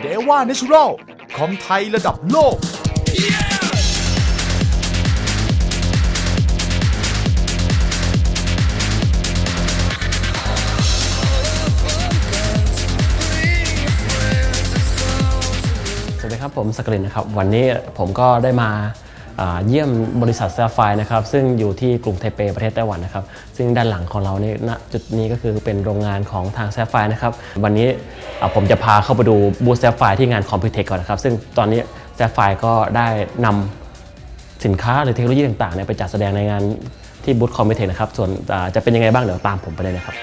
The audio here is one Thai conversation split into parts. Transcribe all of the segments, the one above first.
เดว่าเนชูรัลคอมไทยระดับโลก สวัสดีครับผมสกรินนะครับ วันนี้ผมก็ได้มา เยี่ยมบริษัทแซฟไฟนะครับซึ่งอยู่ที่กรุงไทเปประเทศไต้หวันนะครับซึ่งด้านหลังของเราเนี่ยณจุดนี้ก็คือเป็นโรงงานของทางแซฟไฟนะครับวันนี้ผมจะพาเข้าไปดูบูธแซฟไฟที่งานคอมพิวเทคก่อนนะครับซึ่งตอนนี้แซฟไฟก็ได้นำสินค้าหรือเทคโนโลยีต่างๆเนี่ยไปจัดแสดงในงานที่บูธคอมพิวเทคนะครับส่วนจะเป็นยังไงบ้างเดี๋ยวตามผมไปเลยนะครับ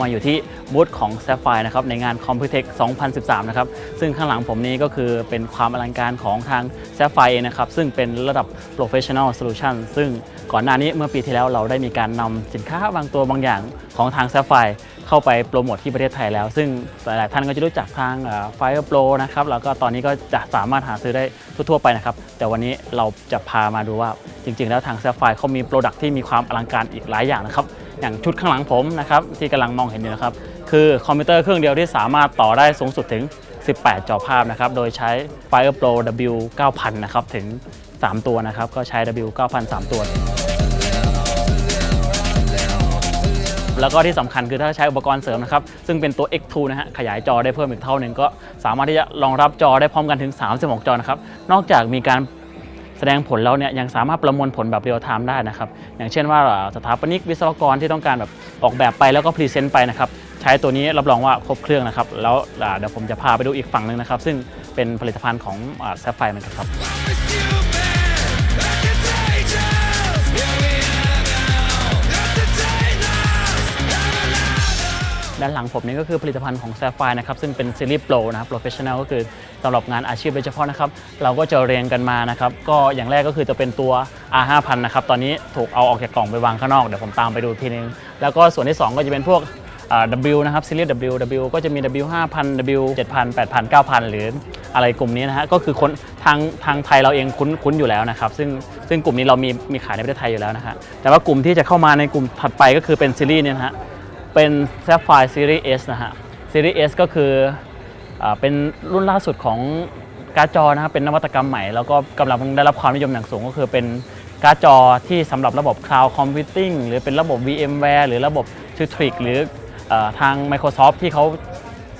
มาอยู่ที่บูธของ s a p p h i r e นะครับในงาน c o m p u t e c 2013 นะครับ ซึ่งข้างหลังผมนี้ก็คือเป็นความอลังการของทาง s a p p h i r e เองนะครับ ซึ่งเป็นระดับ Professional Solution ซึ่งก่อนหน้านี้เมื่อปีที่แล้วเราได้มีการนำสินค้าบางตัวบางอย่างของทาง s a p p h i r e เข้าไปโปรโมทที่ประเทศไทยแล้ว ซึ่งหลายๆท่านก็จะรู้จักทางเอ่อ Fire Pro นะครับ แล้วก็ตอนนี้ก็จะสามารถหาซื้อได้ทั่วๆไปนะครับ แต่วันนี้เราจะพามาดูว่าจริง ๆ แล้วทาง s a p p h i r e เขามีโปรดักที่มีความอลังการอีกหลายอย่างนะครับ อย่างชุดข้างหลังผมนะครับที่กำลังมองเห็นอยู่นะครับคือคอมพิวเตอร์เครื่องเดียวที่สามารถต่อได้สูงสุดถึง 18 จอภาพนะครับโดยใช้ Fire Pro W 9000นะครับถึง 3 ตัวนะครับก็ใช้ W 9000 3 ตัว แล้วก็ที่สำคัญคือถ้าใช้อุปกรณ์เสริมนะครับซึ่งเป็นตัว X2 นะฮะขยายจอได้เพิ่มอีกเท่าหนึ่งก็สามารถที่จะรองรับจอได้พร้อมกันถึง 36 จอนะครับนอกจากมีการ แสดงผลแล้วเนี่ยยังสามารถประมวลผลแบบเรียลไทม์ได้นะครับ อย่างเช่นว่าสถาปนิกวิศวกรที่ต้องการแบบออกแบบไปแล้วก็พรีเซนต์ไปนะครับใช้ตัวนี้รับรองว่าครบเครื่องนะครับ แล้วเดี๋ยวผมจะพาไปดูอีกฝั่งหนึ่งนะครับ ซึ่งเป็นผลิตภัณฑ์ของแซฟไฟเหมือนกันครับ ด้านหลังผมนี้ก็คือผลิตภัณฑ์ของ s a p p h i r e นะครับซึ่งเป็นซีรีส์โปรนะครับ Professional ก็คือสำหรับงานอาชีพโดยเฉพาะนะครับ เราก็จะเรียงกันมานะครับ ก็อย่างแรกก็คือจะเป็นตัว R5000 นะครับ ตอนนี้ถูกเอาออกจากกล่องไปวางข้างนอก เดี๋ยวผมตามไปดูทีนึง แล้วก็ส่วนที่ 2 ก็จะเป็นพวก W นะครับซีรีส์ W W ก็จะมี W 5000 W 7000 8000 9000 หรืออะไรกลุ่มนี้นะฮะก็คือคนทางทางไทยเราเองคุ้นคุ้นอยู่แล้วนะครับ ซึ่งซึ่งกลุ่มนี้เรามีมีขายในประเทศไทยอยู่แล้วนะฮะแต่ว่ากลุ่มที่จะเข้ามาในกลุ่มถัดไปก็คือเป็นซีรีส์เนี่ยนะฮะ เป็น Sapphire Series S นะฮะ Series S ก็คืออเป็นรุ่นล่าสุดของการ์ดจอนะครับเป็นนวัตกรรมใหม่ แล้วก็กำลังได้รับความนิยมอย่างสูงก็คือเป็นการ์ดจอที่สำหรับระบบ Cloud Computing หรือเป็นระบบ VMware หรือระบบ Citrix หรืออทาง Microsoft ที่เขา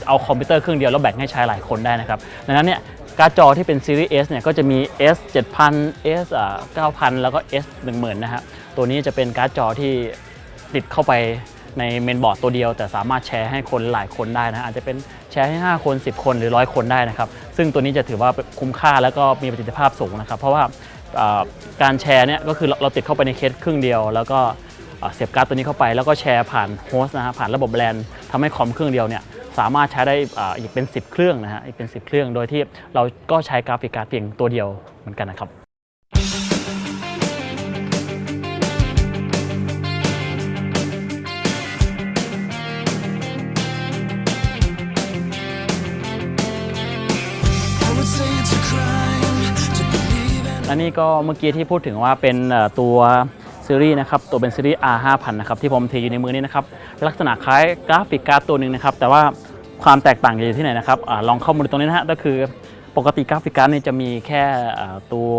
เอาคอมพิวเตอร์เครื่องเดียวแล้วแบ่งให้ใช้หลายคนได้นะครับ ดังนั้นเนี่ยการ์ดจอที่เป็น Series S เนี่ยก็จะมี S 7000 S อ่า9000 แล้วก็ S 10,000 นะฮะ ตัวนี้จะเป็นการ์ดจอที่ติดเข้าไป ในเมนบอร์ดตัวเดียว แต่สามารถแชร์ให้คนหลายคนได้นะอาจจะเป็นแชร์ให้ 5 คน 10 คนหรือร้อยคนได้นะครับ ซึ่งตัวนี้จะถือว่าคุ้มค่าแล้วก็มีประสิทธิภาพสูงนะครับ เพราะว่าการแชร์เนี่ยก็คือเราเราติดเข้าไปในเคสครึ่งเดียว แล้วก็เสียบการ์ดตัวนี้เข้าไป แล้วก็แชร์ผ่านโฮสต์นะฮะผ่านระบบแลนทำให้คอมเครื่องเดียวเนี่ยสามารถใช้ได้อีกเป็น 10 เครื่องนะฮะอีกเป็น 10 เครื่อง โดยที่เราก็ใช้กราฟิกการ์ดเพียงตัวเดียวเหมือนกันนะครับ นี่ก็เมื่อกี้ที่พูดถึงว่าเป็นตัวซีรีส์นะครับตัวเป็นซีรีส์ R5000 นะครับที่ผมถืออยู่ในมือนี้นะครับลักษณะคล้ายกราฟิกการ์ดตัวหนึ่งนะครับแต่ว่าความแตกต่างอยู่ที่ไหนนะครับอลองเข้ามาดูตรงนี้นะฮะก็คือปกติกราฟิกการ์ดนี่จะมีแค่ตัว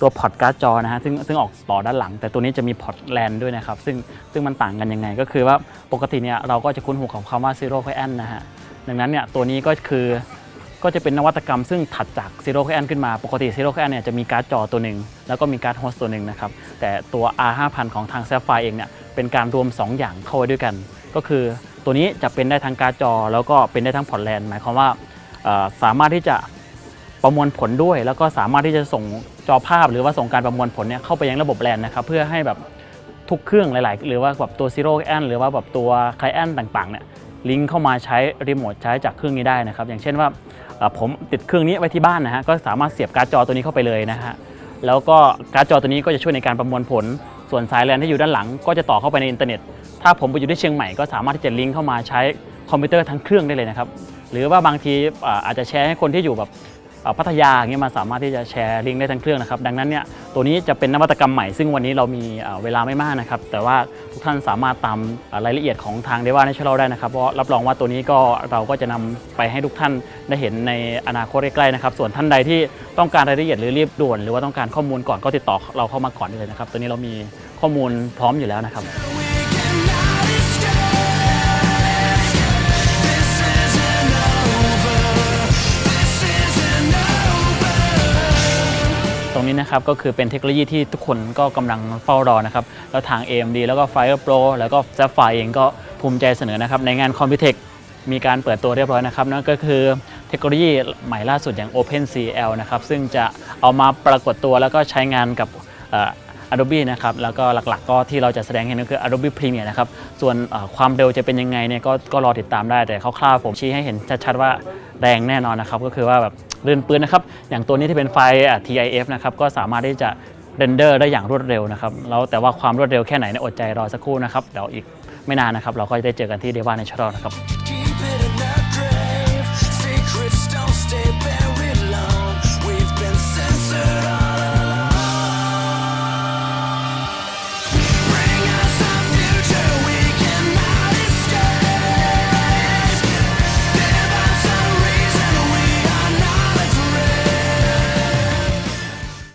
ตัวพอร์ตการ์ดจอนะฮะซึ่งซึ่งออกต่อด้านหลัง แต่ตัวนี้จะมีพอร์ตแลนด้วยนะครับซึ่งซึ่งมันต่างกันยังไง ก็คือว่าปกติเนี่ยเราก็จะคุ้นหูกับคำว่า Zero c o a n นะฮะดังนั้นเนี่ยตัวนี้ก็คือ ก็จะเป็นนวัตกรรมซึ่งถัดจาก Zero c a n ขึ้นมา ปกติ Zero c a n เนี่ยจะมีการ์ดจอตัวหนึ่ง แล้วก็มีการ์ดโฮสต์ตัวหนึ่งนะครับ แต่ตัว R5000 ของทาง Sapphire เองเนี่ยเป็นการรวม 2 อย่างเข้าไว้ด้วยกัน ก็คือตัวนี้จะเป็นได้ทั้งการ์ดจอ แล้วก็เป็นได้ทั้งพอร์ตแลนหมายความว่าสามารถที่จะประมวลผลด้วย แล้วก็สามารถที่จะส่งจอภาพ หรือว่าส่งการประมวลผลเนี่ยเข้าไปยังระบบแลนนะครับเพื่อให้แบบทุกเครื่องหลาย ๆ หรือว่าแบบตัว Zero a n หรือว่าแบบตัว Client ต่าง ๆ เนี่ย ลิงก์เข้ามาใช้รีโมทใช้จากเครื่องนี้ได้นะครับอย่างเช่นว่าผมติดเครื่องนี้ไว้ที่บ้านนะฮะก็สามารถเสียบการ์ดจอตัวนี้เข้าไปเลยนะฮะแล้วก็การ์ดจอตัวนี้ก็จะช่วยในการประมวลผล ส่วนสายแลนที่อยู่ด้านหลัง ก็จะต่อเข้าไปในอินเทอร์เน็ต ถ้าผมไปอยู่ที่เชียงใหม่ก็สามารถที่จะลิงก์เข้ามาใช้คอมพิวเตอร์ทั้งเครื่องได้เลยนะครับหรือว่าบางทีอาจจะแชร์ให้คนที่อยู่แบบ พัทยาอย่างเงี้ยมาสามารถที่จะแชร์ลิงก์ได้ทั้งเครื่องนะครับดังนั้นเนี่ยตัวนี้จะเป็นนวัตกรรมใหม่ ซึ่งวันนี้เรามีเวลาไม่มากนะครับแต่ว่าทุกท่านสามารถตามรายละเอียดของทางเดว่าในช่เราได้นะครับเพราะรับรองว่าตัวนี้ก็เราก็จะนำไปให้ทุกท่านได้เห็นในอนาคตใกล้ๆนะครับส่วนท่านใดที่ต้องการรายละเอียดหรือรีบด่วน หรือว่าต้องการข้อมูลก่อนก็ติดต่อเราเข้ามาก่อนเลยนะครับตัวนี้เรามีข้อมูลพร้อมอยู่แล้วนะครับ รงนี้นะครับก็คือเป็นเทคโนโลยีที่ทุกคนก็กำลังเฝ้ารอนะครับแล้วทาง AMD แล้วก็ Fire Pro แล้วก็ Sapphire เองก็ภูมิใจเสนอนะครับในงาน Computex มีการเปิดตัวเรียบร้อยนะครับนั่นก็คือเทคโนโลยีใหม่ล่าสุดอย่าง OpenCL นะครับซึ่งจะเอามาปรากฏตัวแล้วก็ใช้งานกับ Adobe นะครับแล้วก็หลักๆ ก็ที่เราจะแสดงให้เห็นก็คือ Adobe Premiere นะครับส่วนความเร็วจะเป็นยังไงเนี่ยก็ก็รอติดตามได้แต่คร่าวๆผมชี้ให้เห็นชัดๆว่าแรงแน่นอนนะครับก็คือว่าแบบ ลื่นปืนนะครับ อย่างตัวนี้ที่เป็นไฟ TIF นะครับ ก็สามารถที่จะเรนเดอร์ได้อย่างรวดเร็วนะครับ แล้วแต่ว่าความรวดเร็วแค่ไหนเนี่ยอดใจรอสักครู่นะครับ เดี๋ยวอีกไม่นานนะครับ เราก็จะได้เจอกันที่เดวานในช n นะครับ